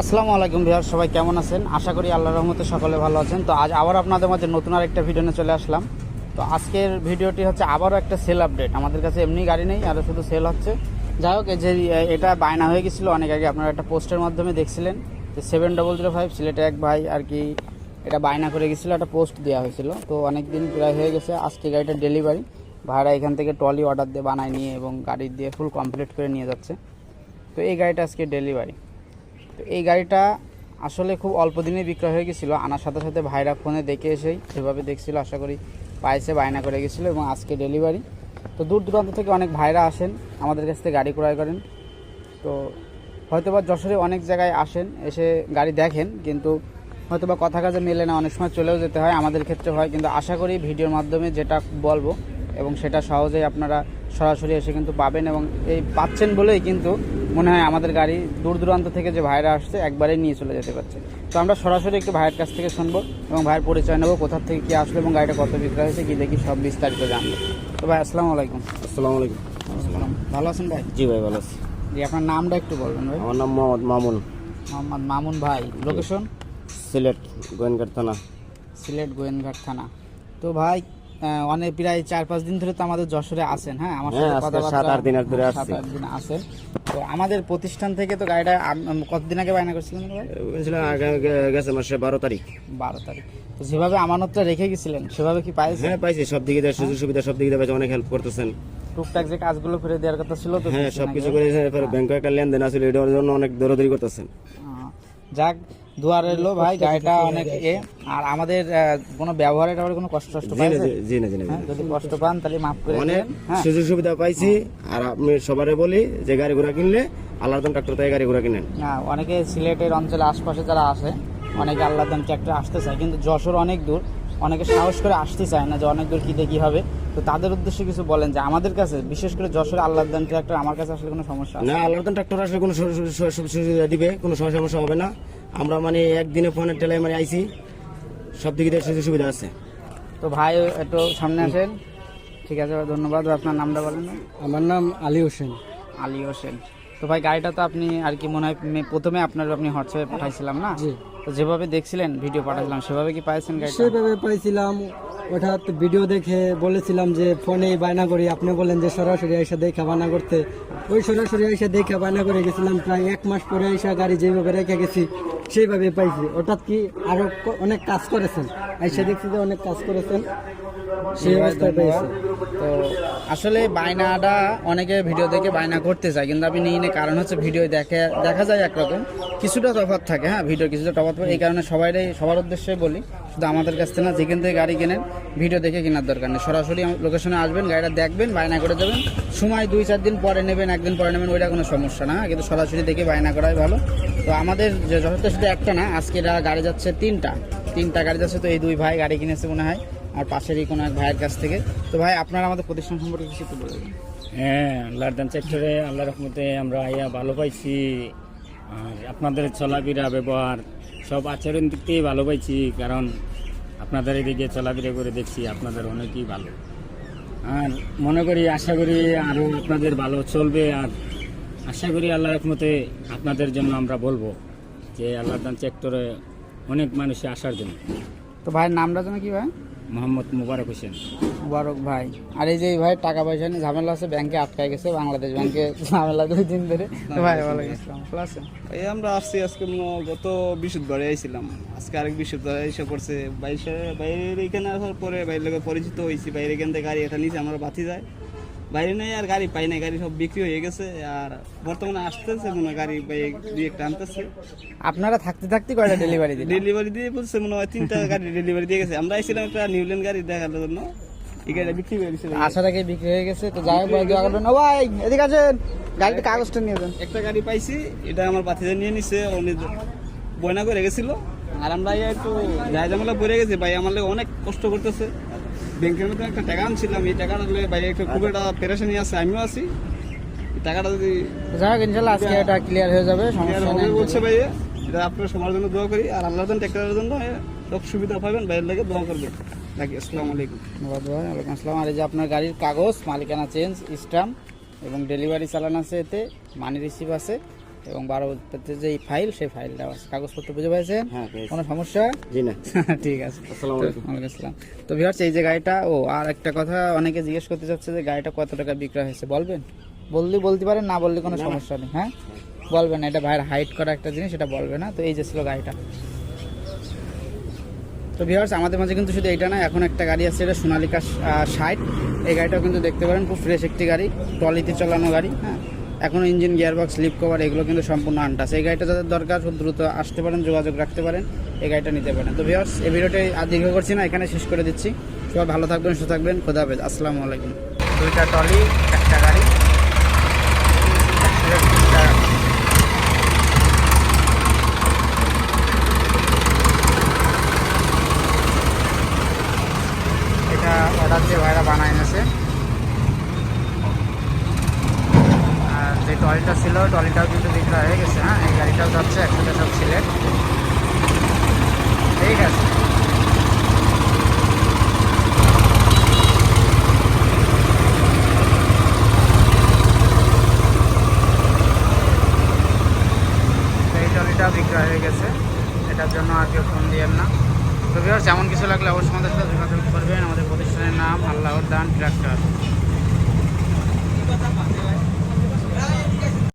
আসসালামু আলাইকুম ভিউয়ার সবাই কেমন আছেন? আশা করি আল্লাহর রহমতে সকলে ভালো আছেন। তো আজ আবার আপনাদের মাঝে নতুন আর একটা ভিডিও নিয়ে চলে আসলাম। তো আজকের ভিডিওটি হচ্ছে আবারও একটা সেল আপডেট আমাদের কাছে এমনি গাড়ি নেই, আর শুধু সেল হচ্ছে। যাই হোক যে এটা বায়না হয়ে গেছিল। অনেক আগে আপনারা একটা পোস্টের মাধ্যমে দেখছিলেন যে সেভেন ডবল জিরো ফাইভ সিলেটে এক ভাই আর কি এটা বায়না করে গেছিল, একটা পোস্ট দেওয়া হয়েছিল। তো অনেক দিন প্রায় হয়ে গেছে আজকে গাড়িটা ডেলিভারি ভাড়া এখান থেকে ট্রলি অর্ডার দিয়ে বানায় নিয়ে এবং গাড়ি দিয়ে ফুল কমপ্লিট করে নিয়ে যাচ্ছে। তো এই গাড়িটা আজকে ডেলিভারি তো এই গাড়িটা আসলে খুব অল্প দিনে বিক্রয় হয়ে গেছিল। আনার সাথে সাথে ভাইরা ফোনে দেখে এসেই সেভাবে দেখছিল, আশা করি পাইছে, বায়না করে গেছিল এবং আজকে ডেলিভারি। তো দূর দূরান্ত থেকে অনেক ভাইরা আসেন, আমাদের কাছ থেকে গাড়ি ক্রয় করেন। তো হয়তোবা যশোরে অনেক জায়গায় আসেন, এসে গাড়ি দেখেন, কিন্তু হয়তোবা কথা কাজে মেলে না, অনেক সময় চলেও যেতে হয়, আমাদের ক্ষেত্রে হয়। কিন্তু আশা করি ভিডিওর মাধ্যমে যেটা বলব এবং সেটা সহজেই আপনারা সরাসরি এসে কিন্তু পাবেন এবং এই পাচ্ছেন বলেই কিন্তু মনে হয় আমাদের গাড়ি দূর দূরান্ত থেকে যে ভাইরা আসছে একবারেই নিয়ে চলে যেতে পারছে। তো আমরা সরাসরি একটু ভাইয়ের কাছ থেকে শুনব এবং ভাইয়ের পরিচয় নেব কোথা থেকে কী আসলো এবং গাড়িটা কত বিক্রয় হয়েছে কী দেখি সব বিস্তারিত জানব। তো ভাই আসসালামু আলাইকুম। আসসালামু আলাইকুম। ভালো আছেন ভাই? জি ভাই ভালো আছি। জি আপনার নামটা একটু বলবেন ভাই। আমার নাম মোহাম্মদ মামুন। মোহাম্মদ মামুন ভাই লোকেশন? সিলেট গোয়েনঘাট থানা। সিলেট গোয়েনঘাট থানা। তো ভাই অনেক প্রায় চার পাঁচ দিন ধরে তো আমাদের যশোরে আসেন হ্যাঁ? আমার হ্যাঁ, সাথে কথাবার্তা- সাত আট দিন ধরে হ্যাঁ, সাত আট দিন আসেন তো আমাদের প্রতিষ্ঠান থেকে তো গাড়িটা কতদিন আগে বায়না করছিলেন গেছে মাসে বারো তারিখ। বারো তারিখ। তো যেভাবে আমানতটা রেখে গেছিলেন সেভাবে কি পাইছেন? হ্যাঁ পাইছি। সব দিকে দিয়ে সুযোগ সুবিধা সব দিকে দিয়ে পাইছি অনেক হেল্প করতেছেন। টুকটাক যে কাজগুলো করে দেওয়ার কথা ছিল তো হ্যাঁ কিছুদিন সব কিছু আগে। করে ব্যাংকে একটা লেনদেন আছে এটার জন্য অনেক দৌড়াদৌড়ি করতেছেন। যাক দুয়ার এলো ভাই গাড়িটা অনেক এ। আর আমাদের কোনো ব্যবহারে টাবহারে কোনো কষ্ট না পাইছেন জি- না জি না। যদি কষ্ট পান তাহলে মাফ করে অনেক হ্যাঁ। সুযোগ সুবিধা পাইছি আর আমি সবারে বলি যে গাড়ি ঘোড়া কিনলে আল্লাহ ট্রাক্টর থেকে গাড়ি ঘোড়া কিনেন। না অনেকে সিলেটের অঞ্চলে আশপাশে যারা আসে অনেকে আল্লাহদান ট্র্যাক্টর আসতে চায় কিন্তু যশোর অনেক দূর। অনেকে সাহস করে আসতে চায় না যে অনেক দূর কী দেখি হবে। তো তাদের উদ্দেশ্যে কিছু বলেন যে আমাদের কাছে বিশেষ করে যশোর আল্লাহদান ট্রাক্টর আমার কাছে আসলে কোনো সমস্যা না আল্লাহ ট্রাক্টর আসলে কোনো সুবিধা দিবে কোনো সমস্যা সমস্যা হবে না। আমরা মানে একদিনে ফোনের টেলায় মানে আইছি সব দিকে দিয়ে সুযোগ সুবিধা আছে। তো ভাই একটু সামনে আসেন। ঠিক আছে ধন্যবাদ। আপনার নামটা বলেন আমার নাম আলী হোসেন। আলী হোসেন। তো ভাই গাড়িটা তো আপনি আর কি মনে হয় প্রথমে আপনার আপনি হোয়াটসঅ্যাপে পাঠাইছিলাম না? তো যেভাবে দেখছিলেন ভিডিও পাঠাইছিলাম সেভাবে কি পাইছেন গাড়িটা? সেভাবে পাইছিলাম। ওটা ভিডিও দেখে বলেছিলাম যে ফোনে বায়না করি। আপনি বলেন যে সরাসরি আইসা দেখে বায়না করতে। ওই সরাসরি আইসা দেখে বায়না করে গেছিলাম। প্রায় এক মাস পরে আইসা গাড়ি যেভাবে রেখে গেছি সেইভাবে পাইছি। ওটা কি আরও অনেক কাজ করেছেন? আইসা দেখছি যে অনেক কাজ করেছেন। সেই অবস্থায় পাইছি তো আসলে বায়নাটা অনেকে ভিডিও দেখে বায়না করতে চায়, কিন্তু আপনি নিয়ে কারণ হচ্ছে ভিডিও দেখে, দেখা যায় একরকম। কিছুটা তফাৎ থাকে হ্যাঁ ভিডিও কিছুটা থাকে। এই কারণে সবাইরাই সবার উদ্দেশ্যে বলি, শুধু আমাদের কাছ থেকে না, যেখান থেকে গাড়ি কেনেন ভিডিও দেখে কেনার দরকার নেই। সরাসরি লোকেশনে আসবেন, গাড়িটা দেখবেন, বায়না করে দেবেন। সময় দুই চার দিন পরে নেবেন, একদিন পরে নেবেন, ওইটা কোনো সমস্যা না, কিন্তু সরাসরি দেখে বায়না করাই ভালো। তো আমাদের যথেষ্ট শুধু একটা না, আজকে গাড়ি যাচ্ছে তিনটা। তিনটা গাড়ি যাচ্ছে, তো এই দুই ভাই গাড়ি কিনেছে মনে হয়। আর পাশেরই কোনো এক ভাইয়ের কাছ থেকে। তো ভাই আপনারা আমাদের প্রতিষ্ঠান সম্পর্কে কিছু একটু বলে হ্যাঁ আল্লাহর দান সেক্টরে আল্লাহ রহমতে আমরা আইয়া ভালো পাইছি। আর আপনাদের চলাফেরা ব্যবহার সব আচরণ দিক থেকেই ভালো পাইছি কারণ আপনাদের এদিকে চলাফেরা করে দেখছি আপনাদের অনেকই ভালো। আর মনে করি আশা করি আরও আপনাদের ভালো চলবে। আর আশা করি আল্লাহ রহমতে আপনাদের জন্য আমরা বলব যে আল্লাহ দান সেক্টরে অনেক মানুষে আসার জন্য। তো ভাইয়ের নামটা যেন কি ভাই? মোহাম্মদ মুবারক হোসেন। মুবারক ভাই। আর এই যে এই ভাই টাকা পয়সা নিয়ে ঝামেলা আছে ব্যাংকে আটকায় গেছে বাংলাদেশ ব্যাংকে ঝামেলা দুই দিন ধরে। ভাই ভালো আছেন? এই আমরা আসছি আজকে গত বৃহস্পতিবারে আইছিলাম। আজকে আরেক বৃহস্পতিবার এসে পড়ছে। বাইরে বাইরের এখানে আসার পরে বাইরের লোকের পরিচিত হয়েছি বাইরে এখান থেকে গাড়ি এটা নিচে আমরা বাতি যায়। বাইরে নেই আর গাড়ি পাই নাই। গাড়ি সব বিক্রি হয়ে গেছে আর বর্তমানে আসতেছে মনে গাড়ি পাই দুই একটা আনতেছে। আপনারা থাকতে থাকতে কয়টা ডেলিভারি দিয়ে ডেলিভারি দিয়ে বলছে মনে হয় তিনটা গাড়ি ডেলিভারি দিয়ে গেছে। আমরা আইছিলাম একটা নিউল্যান্ড গাড়ি দেখার জন্য। এই গাড়িটা বিক্রি হয়ে গেছে। আসার আগে বিক্রি হয়ে গেছে? তো যাই হোক করবেন। ভাই এদিকে আছেন গাড়িতে কাগজটা নিয়ে যান। একটা গাড়ি পাইছি এটা আমার বাতিজা নিয়ে নিছে। উনি বয়না করে গেছিল। আর আমরা একটু যাই ঝামেলা পড়ে গেছি। ভাই আমার লাগে অনেক কষ্ট করতেছে। ব্যাংকের মধ্যে একটা টাকা আনছিলাম এই টাকাটা বাইরে একটু খুব একটা পেরেশানি আছে আমিও আছি। টাকাটা যদি হোক ইনশাল্লাহ আজকে এটা ক্লিয়ার হয়ে যাবে সমস্যা নেই। বলছে ভাই এটা আপনার সবার জন্য দোয়া করি আর আল্লাহ ট্যাক্টরের জন্য সব সুবিধা পাবেন বাইরের লাগে দোয়া করবেন। নাকি আসসালামু আলাইকুম। ধন্যবাদ ভাই ওয়ালাইকুম আসসালাম। আর এই যে আপনার গাড়ির কাগজ মালিকানা চেঞ্জ স্ট্যাম্প এবং ডেলিভারি চালান আছে এতে মানি রিসিভ আছে। এবং বারো পেতে যে ফাইল সেই ফাইলটা আছে। কাগজপত্র বুঝে পেয়েছেন হ্যাঁ কোনো সমস্যা? জি না। ঠিক আছে। আসসালামু তো- আলাইকুম। তো ভিউয়ার্স এই যে গাড়িটা ও আর একটা কথা অনেকে জিজ্ঞেস করতে চাচ্ছে যে গাড়িটা কত টাকা বিক্রয় হয়েছে। বলবেন? বললে বলতে পারেন না বললে কোনো সমস্যা নেই হ্যাঁ? বলবেন এটা ভাইয়ের হাইট করা একটা জিনিস এটা বলবে না। তো এই যে ছিল গাড়িটা। তো ভিউয়ার্স আমাদের মাঝে কিন্তু শুধু এইটা না এখন একটা গাড়ি আছে এটা সোনালিকা ষাট। এই গাড়িটাও কিন্তু দেখতে পারেন খুব ফ্রেশ একটি গাড়ি ট্রলিতে চালানো গাড়ি হ্যাঁ? এখনও ইঞ্জিন গিয়ারবক্স স্লিপ কভার এগুলো কিন্তু সম্পূর্ণ আনটাস এই গাড়িটা যাদের দরকার, খুব দ্রুত আসতে পারেন, যোগাযোগ রাখতে পারেন, এই গাড়িটা নিতে পারেন। তো ভিউয়ার্স এই ভিডিওটি আর দীর্ঘ করছি না, এখানে শেষ করে দিচ্ছি। সবাই ভালো থাকবেন, সুস্থ থাকবেন, খোদা হাফেজ, আসসালামু আলাইকুম। দুইটা টলি একটা গাড়ি এটা অর্ডার দিয়ে ভাইরা বানায় এনেছে। যে টলিটা ছিল টলিটাও কিন্তু বিক্রয় হয়ে গেছে হ্যাঁ? এই গাড়িটাও যাচ্ছে, একসাথে সব সিলেট ঠিক আছে। বিক্রয় হয়ে গেছে। এটার জন্য আর কেউ ফোন দিয়েন না। তো ভিউয়ার্স এমন কিছু লাগলে অবশ্যই আমাদের সাথে যোগাযোগ করবেন। আমাদের প্রতিষ্ঠানের নাম আল্লাহর দান, ট্রাক্টর।